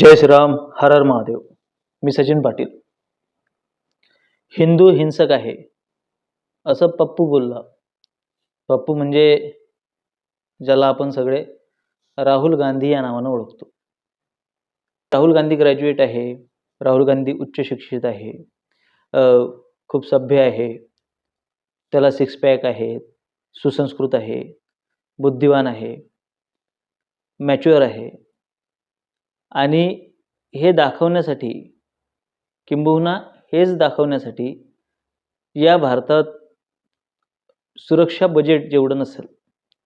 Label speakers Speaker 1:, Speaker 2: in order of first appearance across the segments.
Speaker 1: जय श्रीराम हर हर महादेव. मी सचिन पाटील. हिंदू हिंसक आहे. असं पप्पू बोलला. पप्पू म्हणजे ज्याला आपण सगळे राहुल गांधी या नावानं ओळखतो. राहुल गांधी ग्रॅज्युएट आहे. राहुल गांधी उच्च शिक्षित आहे. खूप सभ्य आहे. त्याला सिक्स पॅक आहे. सुसंस्कृत आहे. बुद्धिवान आहे. मॅच्युअर आहे. आणि हे दाखवण्यासाठी किंबहुना हेच दाखवण्यासाठी या भारतात सुरक्षा बजेट जेवढं नसेल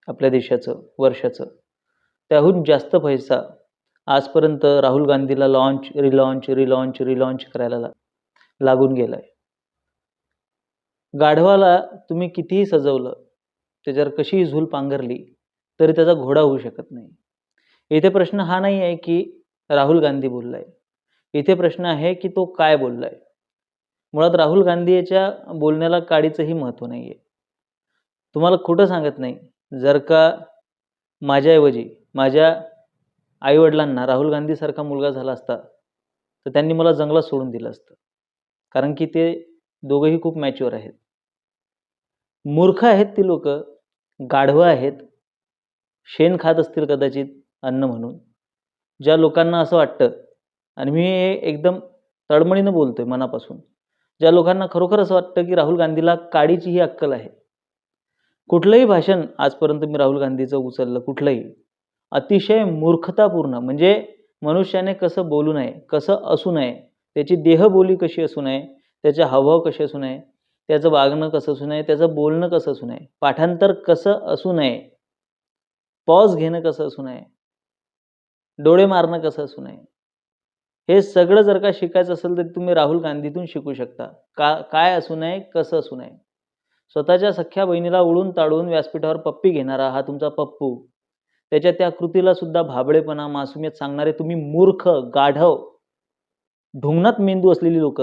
Speaker 1: आपल्या देशाचं वर्षाचं त्याहून जास्त पैसा आजपर्यंत राहुल गांधीला लॉन्च रिलॉन्च रिलॉन्च रिलॉन्च करायला ला लागून गेला आहे गाढवाला तुम्ही कितीही सजवलं त्याच्यावर कशीही झूल पांघरली तरी त्याचा घोडा होऊ शकत नाही. येथे प्रश्न हा नाही आहे की राहुल गांधी बोललाय. इथे प्रश्न आहे की तो काय बोललाय? मुळात राहुल गांधी याच्या बोलण्याला काडीचंही महत्त्व नाही आहे तुम्हाला खोटं सांगत नाही. जर का माझ्याऐवजी माझ्या आईवडिलांना राहुल गांधीसारखा मुलगा झाला असता तर त्यांनी मला जंगलात सोडून दिलं असतं. कारण की ते दोघंही खूप मॅच्युअर आहेत. मूर्ख आहेत ती लोक गाढवं आहेत शेण खात असतील कदाचित अन्न म्हणून. ज्या लोकांना असं वाटतं आणि मी हे एकदम तळमळीनं बोलतो आहे मनापासून ज्या लोकांना खरोखर असं वाटतं की राहुल गांधीला काडीची ही अक्कल आहे. कुठलंही भाषण आजपर्यंत मी राहुल गांधीचं उचललं कुठलंही अतिशय मूर्खतापूर्ण म्हणजे मनुष्याने कसं बोलू नये कसं असू नये त्याची देहबोली कशी असू नये त्याचे हावभाव कसे असू नये त्याचं वागणं कसं असू नये त्याचं बोलणं कसं असू नये पाठांतर कसं असू नये पॉज घेणं कसं असू नये डोळे मारणं कसं असू नये? हे सगळं जर का शिकायचं असेल तर तुम्ही राहुल गांधीतून शिकू शकता. का काय असू नये कसं असू नये? स्वतःच्या सख्या बहिणीला उडून ताडून व्यासपीठावर पप्पी घेणारा हा तुमचा पप्पू. त्याच्या त्या कृतीला सुद्धा भाबळेपणा मासुमियत सांगणारे तुम्ही मूर्ख गाढव ढुंगणात मेंदू असलेली लोक.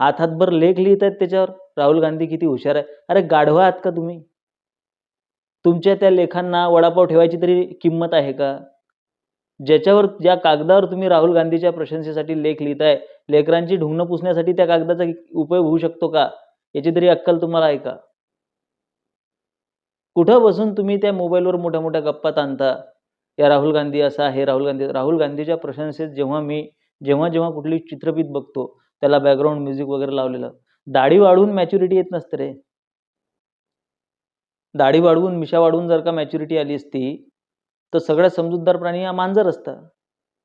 Speaker 1: हात हातभर लेख लिहित आहेत त्याच्यावर. राहुल गांधी किती हुशार आहे. अरे गाढवा आहात का तुम्ही? तुमच्या त्या लेखांना वडापाव ठेवायची तरी किंमत आहे का? ज्याच्यावर ज्या कागदावर तुम्ही राहुल गांधीच्या प्रशंसेसाठी लेख लिहिताय लेकरांची ढुंगणं पुसण्यासाठी त्या कागदाचा उपयोग होऊ शकतो का? याची तरी अक्कल तुम्हाला आहे का? कुठं बसून तुम्ही त्या मोबाईलवर मोठ्या मोठ्या गप्पा ताणता? या राहुल गांधी असा आहे राहुल गांधी राहुल गांधीच्या प्रशंसेत जेव्हा मी जेव्हा जेव्हा कुठली चित्रफित बघतो त्याला बॅकग्राऊंड म्युझिक वगैरे लावलेलं. दाढी वाढवून मॅच्युरिटी येत नसते रे. दाढी वाढवून मिशा वाढवून जर का मॅच्युरिटी आली असती तर सगळ्यात समजूतदार प्राणी हा मांजर असतं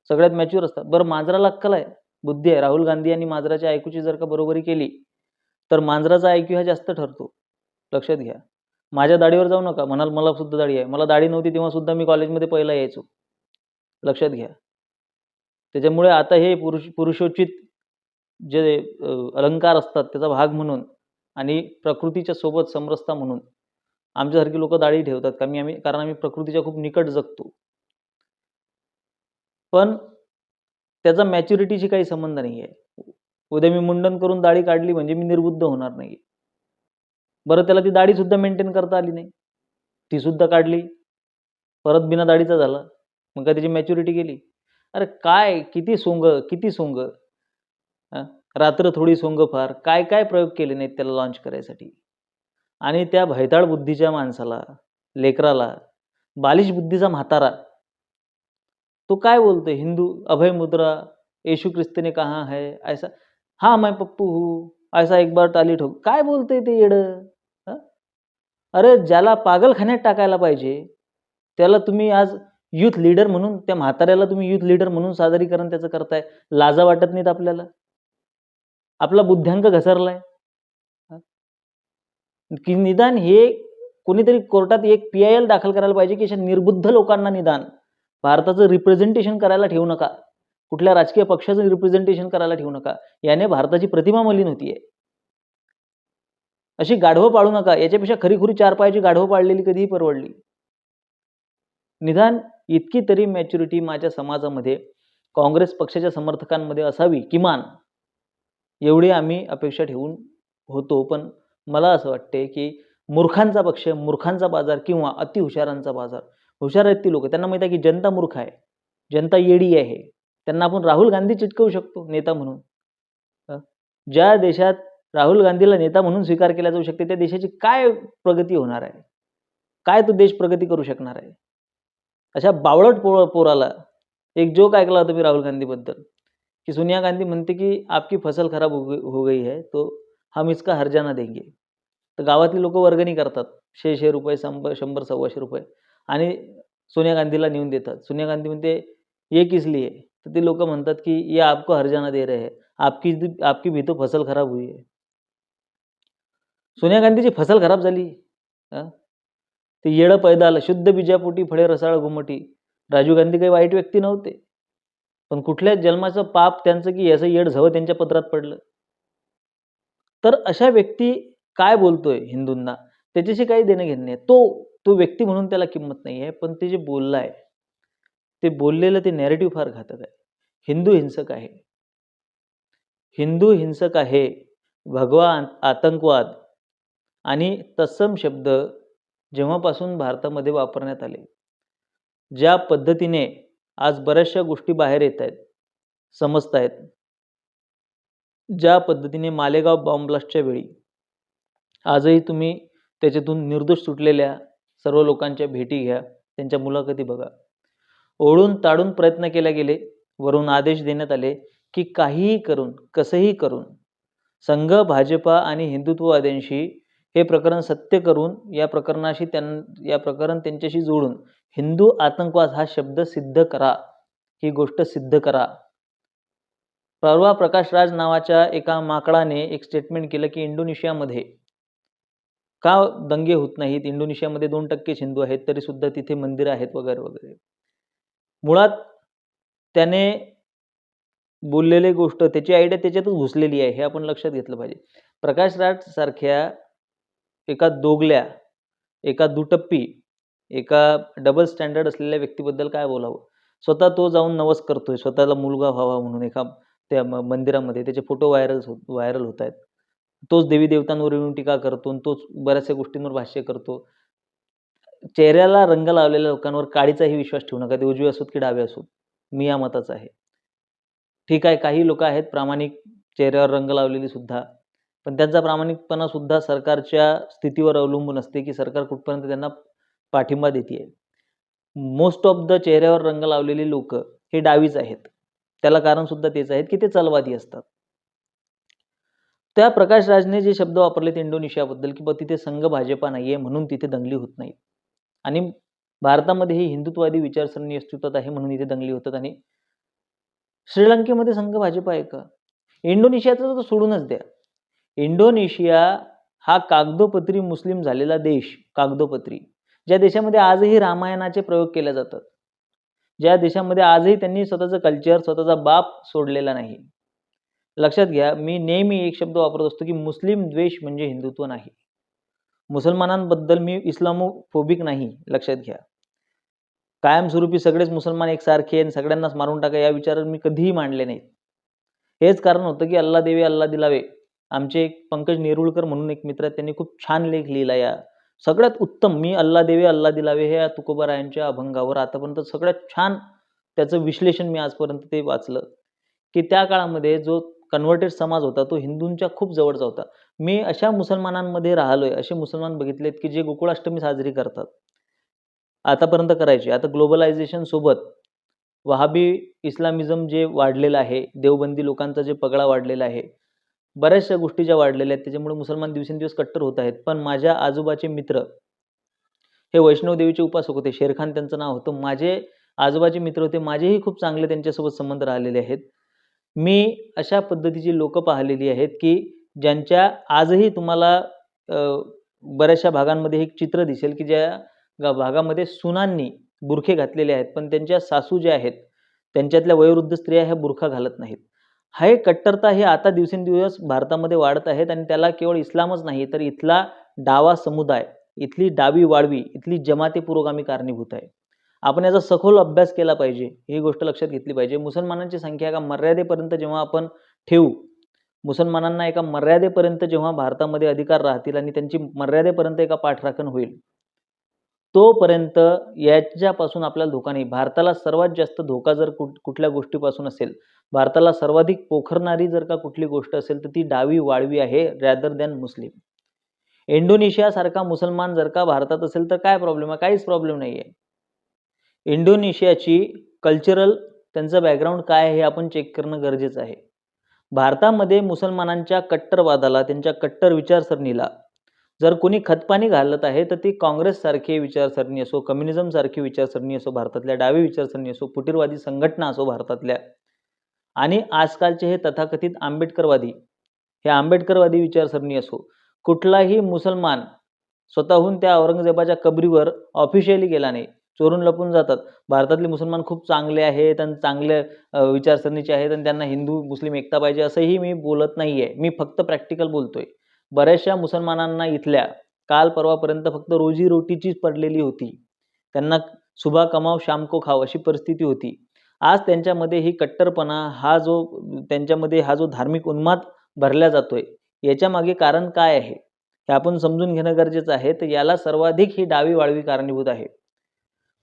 Speaker 1: सगळ्यात मॅच्युअर असतात. बरं मांजराला अक्कल आहे. बुद्धी आहे. राहुल गांधी आणि मांजराच्या ऐकूची जर का बरोबरी केली तर मांजराचा ऐक्यू हा जास्त ठरतो. लक्षात घ्या. माझ्या दाढीवर जाऊ नका. म्हणाल मला सुद्धा दाढी आहे. मला दाढी नव्हती तेव्हा सुद्धा मी कॉलेजमध्ये पहिला यायचो. लक्षात घ्या. त्याच्यामुळे आता हे पुरुष पुरुषोचित जे अलंकार असतात त्याचा भाग म्हणून आणि प्रकृतीच्या सोबत समरसता म्हणून आमच्यासारखी लोक दाढी ठेवतात कारण आम्ही कारण आम्ही प्रकृतीच्या खूप निकट जगतो. पण त्याचा मॅच्युरिटीशी काही संबंध नाही आहे उद्या मी मुंडन करून दाढी काढली म्हणजे मी निर्बुद्ध होणार नाही बरं त्याला ती दाढी सुद्धा मेंटेन करता आली नाही. ती सुद्धा काढली. परत बिना दाढीचा झाला. मग काय त्याची मॅच्युरिटी गेली? अरे काय? किती सोंग किती सोंग? हा? रात्र थोडी सोंग फार. काय काय प्रयोग केले नाहीत त्याला लॉन्च करायसाठी? आणि त्या भैताळ बुद्धीच्या माणसाला लेकराला बालिश बुद्धीचा म्हातारा तो काय बोलतोय? हिंदू अभय मुद्रा येशू ख्रिस्तीने कहा है? ऐसा हा मैं पप्पू हू ऐसा एक बार टाली ठोक काय बोलते ते येड? अरे ज्याला पागलखान्यात टाकायला पाहिजे त्याला तुम्ही आज युथ लीडर म्हणून त्या म्हाताऱ्याला तुम्ही युथ लीडर म्हणून सादरीकरण त्याचं करताय लाजा वाटत नाहीत आपल्याला? आपला बुद्ध्यांक घसरलाय. की निदान हे कोणीतरी कोर्टात एक पी आय एल दाखल करायला पाहिजे की अशा निर्बुद्ध लोकांना निदान. भारताचं रिप्रेझेंटेशन करायला ठेवू नका. कुठल्या राजकीय पक्षाचं रिप्रेझेंटेशन करायला ठेवू नका. याने भारताची प्रतिमा मलिन होतीये. अशी गाढवं पाळू नका. याच्यापेक्षा खरीखुरी चार पायाची गाढवं पाळलेली कधीही परवडली. निदान इतकी तरी मॅच्युरिटी माझ्या समाजामध्ये काँग्रेस पक्षाच्या समर्थकांमध्ये असावी किमान. एवढी आम्ही अपेक्षा ठेवून होतो पण मला असं वाटते की मूर्खांचा पक्ष मूर्खांचा बाजार किंवा अतिहुशारांचा बाजार. हुशार आहेत ती लोक. त्यांना माहिती आहे की जनता मूर्ख आहे. जनता येडी आहे. त्यांना आपण राहुल गांधी चिटकवू शकतो नेता म्हणून. ज्या देशात राहुल गांधीला नेता म्हणून स्वीकार केला जाऊ शकते त्या देशाची काय प्रगती होणार आहे? काय तो देश प्रगती करू शकणार आहे? अशा बावळट पो पोराला एक जोक ऐकला होता मी राहुल गांधीबद्दल की सोनिया गांधी म्हणते की आपकी फसल खराब हो गई हो है तो हम इसका हर्जाना देंगे। तर गावातली लोक वर्गणी करतात. शे रुपये शंभर शंभर सव्वाशे रुपये. आणि सोनिया गांधीला नेऊन देतात. सोनिया गांधी म्हणते ये किस लिए? तर ते लोक म्हणतात की ये आपको हर्जाना दे रहे है. आपकी आपकी भी तो फसल खराब हुई है. सोनिया गांधीची फसल खराब झाली. ते येडं पैदा आलं शुद्ध बीजापोटी फळे रसाळ घुमटी. राजीव गांधी काही वाईट व्यक्ती नव्हते. पण कुठल्या जन्माचं पाप त्यांचं की याचं येड झवं त्यांच्या पत्रात पडलं? तर अशा व्यक्ती काय बोलतोय हिंदूंना? त्याच्याशी काही देणं घेणं नाही. तो तो व्यक्ती म्हणून त्याला किंमत नाही आहे पण ते जे बोललं आहे ते बोललेलं ते नॅरेटिव्ह फार घातक आहे. हिंदू हिंसक आहे. हिंदू हिंसक आहे भगवा आतंकवाद आणि तत्सम शब्द जेव्हापासून भारतामध्ये वापरण्यात आले ज्या पद्धतीने आज बऱ्याचशा गोष्टी बाहेर येत आहेत समजत आहेत ज्या पद्धतीने मालेगाव बॉम्ब ब्लास्टच्या वेळी आजही तुम्ही त्याच्यातून निर्दोष सुटलेल्या सर्व लोकांच्या भेटी घ्या त्यांच्या मुलाखती बघा. ओढून ताडून प्रयत्न केले गेले वरून आदेश देण्यात आले की काहीही करून कसंही करून संघ भाजपा आणि हिंदुत्ववाद्यांशी हे प्रकरण सत्य करून या प्रकरणाशी त्यां या प्रकरण त्यांच्याशी जोडून हिंदू आतंकवाद हा शब्द सिद्ध करा ही गोष्ट सिद्ध करा. परवा प्रकाश राज नावाच्या एका माकडाने एक स्टेटमेंट केलं की इंडोनेशियामध्ये का दंगे होत नाहीत? इंडोनेशियामध्ये दोन टक्केच हिंदू आहेत तरी सुद्धा तिथे मंदिरं आहेत वगैरे वगैरे. मुळात त्याने बोललेली गोष्ट त्याची आयडिया त्याच्यातच घुसलेली आहे हे आपण लक्षात घेतलं पाहिजे. प्रकाशराज सारख्या एका दोगल्या एका दुटप्पी एका डबल स्टँडर्ड असलेल्या व्यक्तीबद्दल काय बोलावं? स्वतः तो जाऊन नवस करतोय स्वतःला मुलगा व्हावा म्हणून एका त्या म- मंदिरामध्ये त्याचे फोटो व्हायरल होत व्हायरल होत आहेत. तोच देवी देवतांवर येऊन टीका करतो आणि तोच बऱ्याचशा गोष्टींवर भाष्य करतो. चेहऱ्याला रंग लावलेल्या लोकांवर काळीचाही विश्वास ठेवू नका. ते उजवे असोत की डावे असोत? मी या मताचा आहे. ठीक आहे काही लोक आहेत प्रामाणिक चेहऱ्यावर रंग लावलेली सुद्धा. पण त्यांचा प्रामाणिकपणा सुद्धा सरकारच्या स्थितीवर अवलंबून असते की सरकार कुठपर्यंत त्यांना पाठिंबा देते मोस्ट ऑफ द चेहऱ्यावर रंग लावलेली लोक हे डावीच आहेत. त्याला कारण सुद्धा तेच आहेत की ते चलवादी असतात. त्या प्रकाश राजने जे शब्द वापरलेत इंडोनेशियाबद्दल की बा तिथे संघ भाजपा नाहीये म्हणून तिथे दंगली होत नाही आणि भारतामध्ये ही हिंदुत्ववादी विचारसरणी अस्तित्वात आहे म्हणून इथे दंगली होतात. आणि श्रीलंकेमध्ये संघ भाजपा आहे का? इंडोनेशियाचं तर सोडूनच द्या. इंडोनेशिया हा कागदोपत्री मुस्लिम झालेला देश कागदोपत्री ज्या देशामध्ये आजही रामायणाचे प्रयोग केले जातात. ज्या देशामध्ये आजही त्यांनी स्वतःचं कल्चर स्वतःचा बाप सोडलेला नाही. लक्षात घ्या मी नेहमी एक शब्द वापरत असतो की मुस्लिम द्वेष म्हणजे हिंदुत्व नाही. मुसलमानांबद्दल मी इस्लामोफोबिक नाही लक्षात घ्या. कायमस्वरूपी सगळेच मुसलमान एकसारखे आणि सगळ्यांनाच मारून टाका या विचार मी कधीही मांडले नाहीत. हेच कारण होतं की अल्ला देवे अल्ला दिलावे. आमचे एक पंकज नेरुळकर म्हणून एक मित्र आहेत त्यांनी खूप छान लेख लिहिला या सगळ्यात उत्तम मी अल्ला देवे अल्ला दिलावे हे या तुकोबारायांच्या अभंगावर आतापर्यंत सगळ्यात छान त्याचं विश्लेषण मी आजपर्यंत ते वाचलं. की त्या काळामध्ये जो कन्व्हर्टेड समाज होता तो हिंदूंच्या खूप जवळचा होता. मी अशा मुसलमानांमध्ये राहिलोय असे मुसलमान बघितलेत की जे गोकुळाष्टमी साजरी करतात. आतापर्यंत करायचे. आता ग्लोबलायझेशन सोबत वहाबी इस्लामिझम जे वाढलेलं आहे देवबंदी लोकांचा जे पगडा वाढलेला आहे बऱ्याचशा गोष्टी ज्या वाढलेल्या आहेत त्याच्यामुळे मुसलमान दिवसेंदिवस कट्टर होत आहेत. पण माझ्या आजोबाचे मित्र हे वैष्णव देवीचे उपासक होते. शेरखान त्यांचं नाव होतं. माझे आजोबाचे मित्र होते. माझेही खूप चांगले त्यांच्यासोबत संबंध राहिलेले आहेत. मी अशा पद्धतीची लोक पाहिलेली आहेत की ज्यांच्या आजही तुम्हाला बऱ्याचशा भागांमध्ये एक चित्र दिसेल की ज्या भागामध्ये सुनांनी बुरखे घातलेले आहेत. पण त्यांच्या सासू ज्या आहेत त्यांच्यातल्या वयोवृद्ध स्त्रिया ह्या बुरखा घालत नाहीत. हा एक कट्टरता हे आता दिवसेंदिवस भारतामध्ये वाढत आहेत आणि त्याला केवळ इस्लामच नाही तर इथला डावा समुदाय इथली डावी वाढवी इथली जमाती पुरोगामी कारणीभूत आहे. आपण याचा सखोल अभ्यास केला पाहिजे ही गोष्ट लक्षात घेतली पाहिजे. मुसलमानांची संख्या एका मर्यादेपर्यंत जेव्हा आपण ठेवू मुसलमानांना एका मर्यादेपर्यंत जेव्हा भारतामध्ये अधिकार राहतील आणि त्यांची मर्यादेपर्यंत एका पाठराखण होईल तोपर्यंत याच्यापासून आपल्याला धोका नाही. भारताला सर्वात जास्त धोका जर कुठ कुठल्या गोष्टीपासून असेल भारताला सर्वाधिक पोखरणारी जर का कुठली गोष्ट असेल तर ती डावी वाळवी आहे रॅदर दॅन मुस्लिम. इंडोनेशियासारखा मुसलमान जर का भारतात असेल तर काय प्रॉब्लेम आहे? काहीच प्रॉब्लेम नाही आहे इंडोनेशियाची कल्चरल त्यांचं बॅकग्राऊंड काय आहे हे आपण चेक करणं गरजेचं आहे. भारतामध्ये मुसलमानांच्या कट्टरवादाला त्यांच्या कट्टर विचारसरणीला जर कोणी खतपाणी घालत आहे तर ती काँग्रेससारखी विचारसरणी असो कम्युनिझमसारखी विचारसरणी असो भारतातल्या डावी विचारसरणी असो फुटीरवादी संघटना असो भारतातल्या. आणि आजकालचे हे तथाकथित आंबेडकरवादी हे आंबेडकरवादी विचारसरणी असो कुठलाही मुसलमान स्वतःहून त्या औरंगजेबाच्या कबरीवर ऑफिशियली गेला नाही चोरून लपून जातात. भारतातले मुसलमान खूप चांगले आहेत आणि चांगल्या विचारसरणीचे आहेत आणि त्यांना हिंदू मुस्लिम एकता पाहिजे असंही मी बोलत नाही आहे मी फक्त प्रॅक्टिकल बोलतोय. बऱ्याचशा मुसलमानांना इथल्या काल परवापर्यंत फक्त रोजीरोटीचीच पडलेली होती. त्यांना सुभा कमाव शामको खाव अशी परिस्थिती होती. आज त्यांच्यामध्ये ही कट्टरपणा हा जो त्यांच्यामध्ये हा जो धार्मिक उन्माद भरला जातोय याच्या मागे कारण काय आहे? हे आपण समजून घेणं गरजेचं आहे तर याला सर्वाधिक ही डावी वाळवी कारणीभूत आहे.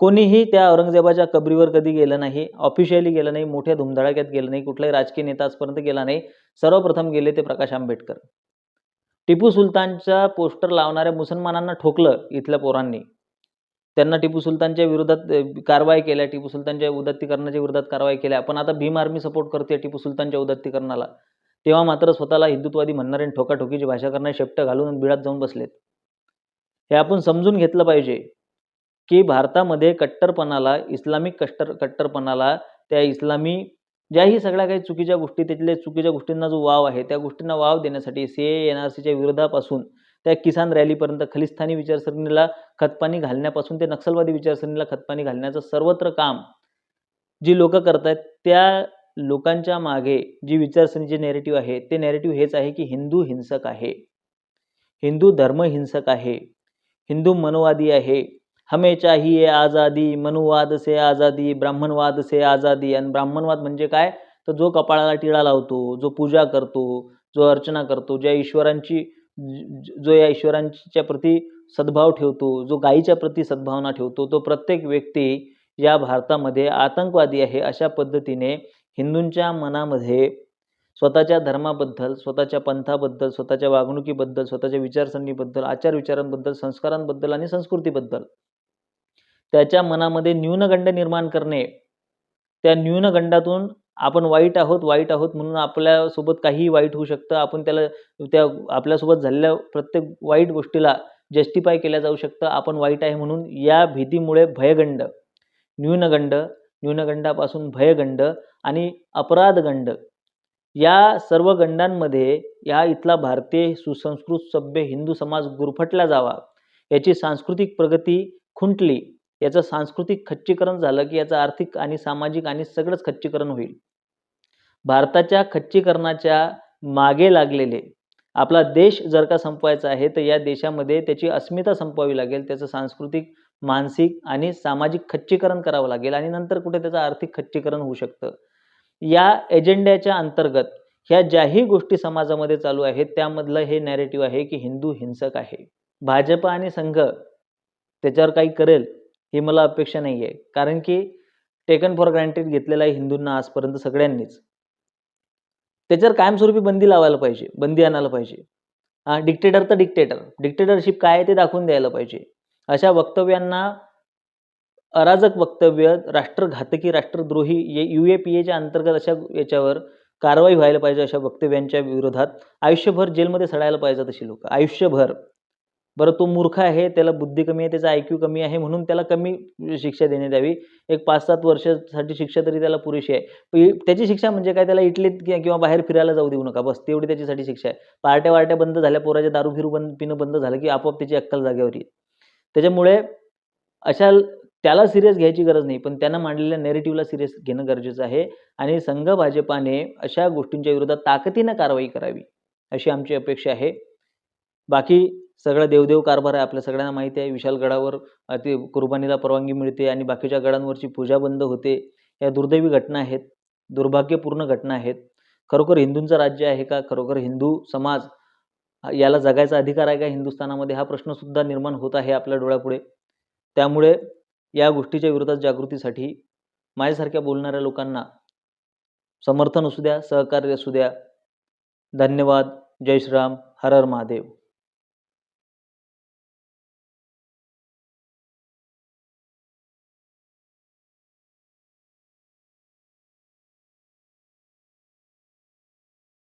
Speaker 1: कोणीही त्या औरंगजेबाच्या कबरीवर कधी गेलं नाही ऑफिशियली गेलं नाही मोठ्या धुमधडाक्यात गेलं नाही कुठलाही राजकीय नेता आजपर्यंत गेला नाही सर्वप्रथम गेले ते प्रकाश आंबेडकर. टिपू सुलतानचा पोस्टर लावणाऱ्या मुसलमानांना ठोकलं इथल्या पोरांनी. त्यांना टिपू सुलतानच्या विरोधात कारवाई केल्या टिपू सुलतानच्या उदात्तीकरणाच्या विरोधात कारवाई केल्या. पण आता भीम आर्मी सपोर्ट करते टिपू सुलतानच्या उदात्तीकरणाला. तेव्हा मात्र स्वतःला हिंदुत्वादी म्हणणारे ठोकाठोकीची भाषा करणारे शेपटं घालून बिळात जाऊन बसलेत. हे आपण समजून घेतलं पाहिजे की भारतामध्ये कट्टरपणाला इस्लामिक कट्टर कट्टरपणाला त्या इस्लामी ज्याही सगळ्या काही चुकीच्या गोष्टी त्यातल्या चुकीच्या गोष्टींना जो वाव आहे त्या गोष्टींना वाव देण्यासाठी सी ए एन आर सीच्या विरोधापासून त्या किसान रॅलीपर्यंत खलिस्तानी विचारसरणीला खतपाणी घालण्यापासून ते नक्षलवादी विचारसरणीला खतपाणी घालण्याचं सर्वत्र काम जी लोक करत आहेत त्या लोकांच्या मागे जी विचारसरणीचे नेरेटिव्ह आहे ते नेरेटिव्ह हेच आहे की हिंदू हिंसक आहे. हिंदू धर्म हिंसक आहे. हिंदू मनोवादी आहे. हमेशा ही आहे आझादी मनुवाद से आझादी ब्राह्मणवाद से आझादी आणि ब्राह्मणवाद म्हणजे काय? तर जो कपाळाला टिळा लावतो जो पूजा करतो जो अर्चना करतो ज्या ईश्वरांची जो या ईश्वरांच्या प्रती सद्भाव ठेवतो जो गायीच्या प्रती सद्भावना ठेवतो तो प्रत्येक व्यक्ती या भारतामध्ये आतंकवादी आहे अशा पद्धतीने हिंदूंच्या मनामध्ये स्वतःच्या धर्माबद्दल स्वतःच्या पंथाबद्दल स्वतःच्या वागणुकीबद्दल स्वतःच्या विचारसरणीबद्दल आचार विचारांबद्दल संस्कारांबद्दल आणि संस्कृतीबद्दल त्याच्या मनामध्ये न्यूनगंड निर्माण करणे. त्या न्यूनगंडातून आपण वाईट आहोत वाईट आहोत म्हणून आपल्यासोबत काहीही वाईट होऊ शकतं. आपण त्याला त्या आपल्यासोबत झालेल्या प्रत्येक वाईट गोष्टीला जस्टिफाय केल्या जाऊ शकतं. आपण वाईट आहे म्हणून या भीतीमुळे भयगंड. न्यूनगंड न्यूनगंडापासून भयगंड आणि अपराधगंड या सर्व गंडांमध्ये या इथला भारतीय सुसंस्कृत सभ्य हिंदू समाज गुरफटला जावा. याची सांस्कृतिक प्रगती खुंटली. याचं सांस्कृतिक खच्चीकरण झालं की याचं आर्थिक आणि सामाजिक आणि सगळंच खच्चीकरण होईल. भारताच्या खच्चीकरणाच्या मागे लागलेले आपला देश जर का संपवायचा आहे तर या देशामध्ये त्याची अस्मिता संपवावी लागेल त्याचं सांस्कृतिक मानसिक आणि सामाजिक खच्चीकरण करावं लागेल आणि नंतर कुठे त्याचं आर्थिक खच्चीकरण होऊ शकतं. या एजेंड्याच्या अंतर्गत ह्या ज्याही गोष्टी समाजामध्ये चालू आहेत त्यामधलं हे नॅरेटिव्ह आहे की हिंदू हिंसक आहे. भाजप आणि संघ त्याच्यावर काही करेल ही मला अपेक्षा नाही आहे कारण की टेकन फॉर ग्रँटेड घेतलेला आहे हिंदूंना आजपर्यंत सगळ्यांनीच. त्याच्यावर कायमस्वरूपी बंदी लावायला पाहिजे बंदी आणायला पाहिजे. हा डिक्टेटर तर डिक्टेटर डिक्टेटरशिप काय आहे ते दाखवून द्यायला पाहिजे. अशा वक्तव्यांना अराजक वक्तव्य राष्ट्रघातकी राष्ट्रद्रोही यू ए पी एच्या अंतर्गत अशा याच्यावर कारवाई व्हायला पाहिजे अशा वक्तव्यांच्या विरोधात आयुष्यभर जेलमध्ये सडायला पाहिजे तशी लोक. आयुष्यभर. बरं तो मूर्ख आहे त्याला बुद्धी कमी आहे त्याचा आय क्यू कमी आहे म्हणून त्याला कमी शिक्षा देण्यात यावी. एक पाच सात वर्षासाठी शिक्षा तरी त्याला पुरेशी आहे. त्याची शिक्षा म्हणजे काय? त्याला इटलीत किंवा बाहेर फिरायला जाऊ देऊ नका बस तेवढी त्याच्यासाठी शिक्षा आहे. पार्ट्या वार्ट्या बंद झाल्या पोराच्या दारू फिरू बंद पिणं बंद झालं की आपोआप त्याची अक्कल जागेवर येईल. त्याच्यामुळे अशा त्याला सिरियस घ्यायची गरज नाही पण त्यांना मांडलेल्या नेरेटिव्हला सिरियस घेणं गरजेचं आहे. आणि संघ भाजपाने अशा गोष्टींच्या विरोधात ताकदीनं कारवाई करावी अशी आमची अपेक्षा आहे. बाकी सगळं देवदेव कारभार आहे आपल्या सगळ्यांना माहिती आहे. विशालगडावर ते कुर्बानीला परवानगी मिळते आणि बाकीच्या गडांवरची पूजा बंद होते. या दुर्दैवी घटना आहेत. दुर्भाग्यपूर्ण घटना आहेत. खरोखर हिंदूंचं राज्य आहे का? खरोखर हिंदू समाज याला जगायचा अधिकार आहे का हिंदुस्थानामध्ये? हा प्रश्नसुद्धा निर्माण होत आहे आपल्या डोळ्यापुढे. त्यामुळे या गोष्टीच्या विरोधात जागृतीसाठी माझ्यासारख्या बोलणाऱ्या लोकांना समर्थन असू द्या सहकार्य असू द्या. धन्यवाद. जय श्रीराम. हर हर महादेव.